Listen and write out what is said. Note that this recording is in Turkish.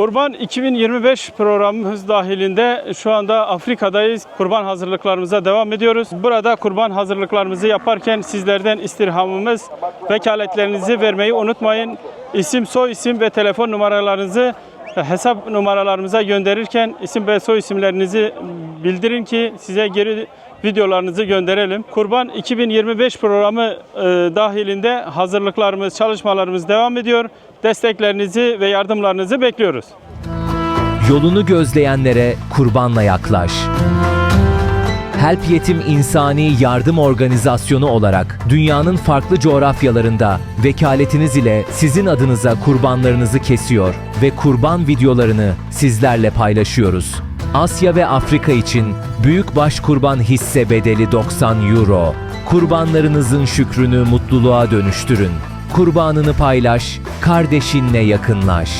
Kurban 2025 programımız dahilinde şu anda Afrika'dayız. Kurban hazırlıklarımıza devam ediyoruz. Burada kurban hazırlıklarımızı yaparken sizlerden istirhamımız vekaletlerinizi vermeyi unutmayın. İsim, soy isim ve telefon numaralarınızı hesap numaralarımıza gönderirken isim ve soy isimlerinizi bildirin ki size geri videolarınızı gönderelim. Kurban 2025 programı e, dahilinde hazırlıklarımız, çalışmalarımız devam ediyor. Desteklerinizi ve yardımlarınızı bekliyoruz. Yolunu gözleyenlere kurbanla yaklaş. Help Yetim İnsani Yardım Organizasyonu olarak dünyanın farklı coğrafyalarında vekaletiniz ile sizin adınıza kurbanlarınızı kesiyor ve kurban videolarını sizlerle paylaşıyoruz. Asya ve Afrika için büyükbaş kurban hisse bedeli 90 euro. Kurbanlarınızın şükrünü mutluluğa dönüştürün. Kurbanını paylaş, kardeşinle yakınlaş.